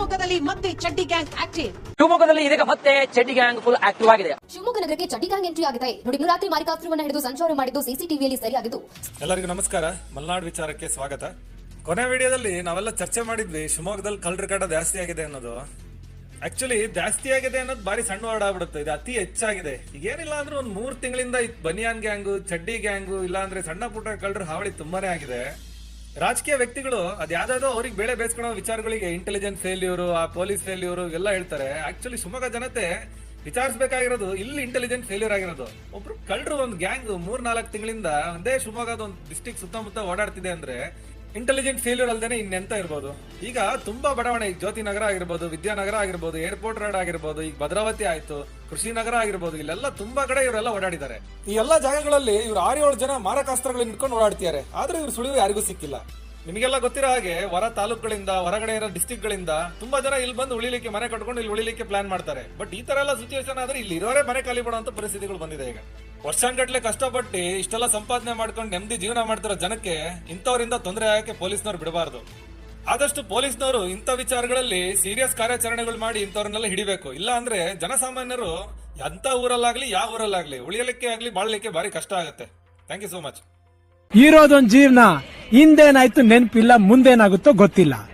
ಶಿವಮೊಗ್ಗದಲ್ಲಿ ಮತ್ತೆ ಚಡ್ಡಿ ಗ್ಯಾಂಗ್ ಆಕ್ಟಿವ್ ಶಿವಮೊಗ್ಗದಲ್ಲಿ ಇದೀಗ ಮತ್ತೆ ಚಡ್ಡಿ ಗ್ಯಾಂಗ್ ಫುಲ್ ಆಕ್ಟಿವ್ ಆಗಿದೆ. ಶಿವಮೊಗ್ಗ ನಗರಕ್ಕೆ ಚಡ್ಡಿ ಗ್ಯಾಂಗ್ ಎಂಟ್ರಿ ಆಗಿದೆ. ನೋಡಿ ಇನ್ನು ರಾತ್ರಿ ಮಾರಿಕಾಸ್ತ್ರವನ್ನ ಹಿಡಿದು ಸಂಚಾರ ಮಾಡಿದ್ದು ಸಿಸಿಟಿವಿಯಲ್ಲಿ ಸರಿಯಾಗಿದ್ದು. ಎಲ್ಲರಿಗೂ ನಮಸ್ಕಾರ. ಮಲ್ನಾಡ್ ವಿಚಾರಕ್ಕೆ ಸ್ವಾಗತ. ಕೊನೆ ವಿಡಿಯೋದಲ್ಲಿ ನಾವೆಲ್ಲ ಚರ್ಚೆ ಮಾಡಿದ್ವಿ ಶಿವಮೊಗ್ಗದಲ್ಲಿ ಕಳ್ಳರ ಕಾಟ ಜಾಸ್ತಿ ಆಗಿದೆ ಅನ್ನೋದು. ಆಕ್ಚುಲಿ ಜಾಸ್ತಿ ಆಗಿದೆ ಅನ್ನೋದು ಬಾರಿ ಸಣ್ಣ ವರ್ಡ್ ಆಗ್ಬಿಡುತ್ತೆ. ಇದು ಅತಿ ಹೆಚ್ಚಾಗಿದೆ. ಈಗ ಏನಿಲ್ಲ ಅಂದ್ರೆ ಒಂದ್ ಮೂರ್ ತಿಂಗಳಿಂದ ಬನಿಯಾನ್ ಗ್ಯಾಂಗು ಚಡ್ಡಿ ಗ್ಯಾಂಗು ಇಲ್ಲ ಅಂದ್ರೆ ಸಣ್ಣ ಪುಟ್ಟ ಕಳ್ಳರು ಹಾವಳಿ ತುಂಬಾನೇ ಆಗಿದೆ. ರಾಜಕೀಯ ವ್ಯಕ್ತಿಗಳು, ಅದ್ ಯಾವ್ದಾದ್ರು ಅವ್ರಿಗೆ ಬೇಳೆ ಬೇಯಿಸ್ಕೊಳ್ಳೋ ವಿಚಾರಗಳಿಗೆ ಇಂಟೆಲಿಜೆನ್ಸ್ ಫೇಲ್ಯೂರು ಆ ಪೊಲೀಸ್ ಫೇಲ್ಯೂರು ಎಲ್ಲ ಹೇಳ್ತಾರೆ. ಆಕ್ಚುಲಿ ಶಿವಮೊಗ್ಗ ಜನತೆ ವಿಚಾರಿಸಬೇಕಾಗಿರೋದು ಇಲ್ಲಿ ಇಂಟೆಲಿಜೆನ್ಸ್ ಫೇಲ್ಯೂರ್ ಆಗಿರೋದು. ಒಬ್ರು ಕಳ್ಳರು ಒಂದು ಗ್ಯಾಂಗ್ ಮೂರ್ ನಾಲ್ಕು ತಿಂಗಳಿಂದ ಒಂದೇ ಶಿವಮೊಗ್ಗದ ಒಂದು ಡಿಸ್ಟಿಕ್ ಸುತ್ತಮುತ್ತ ಓಡಾಡ್ತಿದೆ ಅಂದ್ರೆ ಇಂಟೆಲಿಜೆಂಟ್ ಫೇಲ್ಯೂರ್ ಅಲ್ಲದೆ ಇನ್ನೆಂತ ಇರ್ಬೋದು? ಈಗ ತುಂಬಾ ಬಡಾವಣೆ, ಈಗ ಜ್ಯೋತಿ ನಗರ ಆಗಿರ್ಬೋದು ವಿದ್ಯಾನಗರ ಆಗಿರ್ಬೋದು ಏರ್ಪೋರ್ಟ್ ರೋಡ್ ಆಗಿರ್ಬೋದು, ಈಗ ಭದ್ರಾವತಿ ಆಯ್ತು, ಕೃಷಿ ನಗರ ಆಗಿರ್ಬೋದು, ಇಲ್ಲೆಲ್ಲ ತುಂಬಾ ಕಡೆ ಇವರೆಲ್ಲ ಓಡಾಡಿದ್ದಾರೆ. ಈ ಎಲ್ಲಾ ಜಾಗಗಳಲ್ಲಿ ಇವ್ರು ಆರು ಏಳು ಜನ ಮಾರಕಾಸ್ತ್ರಗಳನ್ನ ಇಟ್ಕೊಂಡು ಓಡಾಡ್ತಿದ್ದಾರೆ. ಆದ್ರೆ ಇವ್ರು ಸುಳಿವು ಯಾರಿಗೂ ಸಿಕ್ಕಿಲ್ಲ. ನಿಮಗೆಲ್ಲ ಗೊತ್ತಿರೋ ಹಾಗೆ ಹೊರ ತಾಲೂಕುಗಳಿಂದ ಹೊರಗಡೆ ಇರೋ ಡಿಸ್ಟಿಕ್ ಗಳಿಂದ ತುಂಬಾ ಜನ ಇಲ್ಲಿ ಬಂದು ಉಳಿಲಿಕ್ಕೆ, ಮನೆ ಕಟ್ಕೊಂಡು ಇಲ್ಲಿ ಉಳಿಲಿಕ್ಕೆ ಪ್ಲಾನ್ ಮಾಡ್ತಾರೆ. ಬಟ್ ಈ ತರ ಎಲ್ಲ ಸಿಚುವೇಶನ್ ಆದ್ರೆ ಇಲ್ಲಿ ಇರೋರೇ ಮನೆ ಖಾಲಿ ಮಾಡುವಂತ ಪರಿಸ್ಥಿತಿಗಳು ಬಂದಿದೆ ಈಗ. ವರ್ಷಾನ್ಗಟ್ಲೆ ಕಷ್ಟಪಟ್ಟು ಇಷ್ಟೆಲ್ಲ ಸಂಪಾದನೆ ಮಾಡ್ಕೊಂಡು ನೆಮ್ಮದಿ ಜೀವನ ಮಾಡ್ತಿರೋ ಜನಕ್ಕೆ ಇಂಥವರಿಂದ ತೊಂದರೆ ಆಗಕ್ಕೆ ಪೊಲೀಸ್ನವ್ರು ಬಿಡಬಾರ್ದು. ಆದಷ್ಟು ಪೊಲೀಸ್ನವರು ಇಂಥ ವಿಚಾರಗಳಲ್ಲಿ ಸೀರಿಯಸ್ ಕಾರ್ಯಾಚರಣೆಗಳು ಮಾಡಿ ಇಂಥವ್ರನ್ನೆಲ್ಲ ಹಿಡಿಬೇಕು. ಇಲ್ಲ ಅಂದ್ರೆ ಜನಸಾಮಾನ್ಯರು ಎಂತ ಊರಲ್ಲಾಗ್ಲಿ, ಯಾವ ಊರಲ್ಲಾಗ್ಲಿ, ಉಳಿಯಲಿಕ್ಕೆ ಆಗ್ಲಿ, ಬಾಳ್ಲಿಕ್ಕೆ ಭಾರಿ ಕಷ್ಟ ಆಗುತ್ತೆ. ಥ್ಯಾಂಕ್ ಯು ಸೋ ಮಚ್ ಈರೋದೊಂದು ಜೀವನ ಹಿಂದೇನಾಯ್ತು ನೆನಪಿಲ್ಲ ಮುಂದೇನಾಗುತ್ತೋ ಗೊತ್ತಿಲ್ಲ.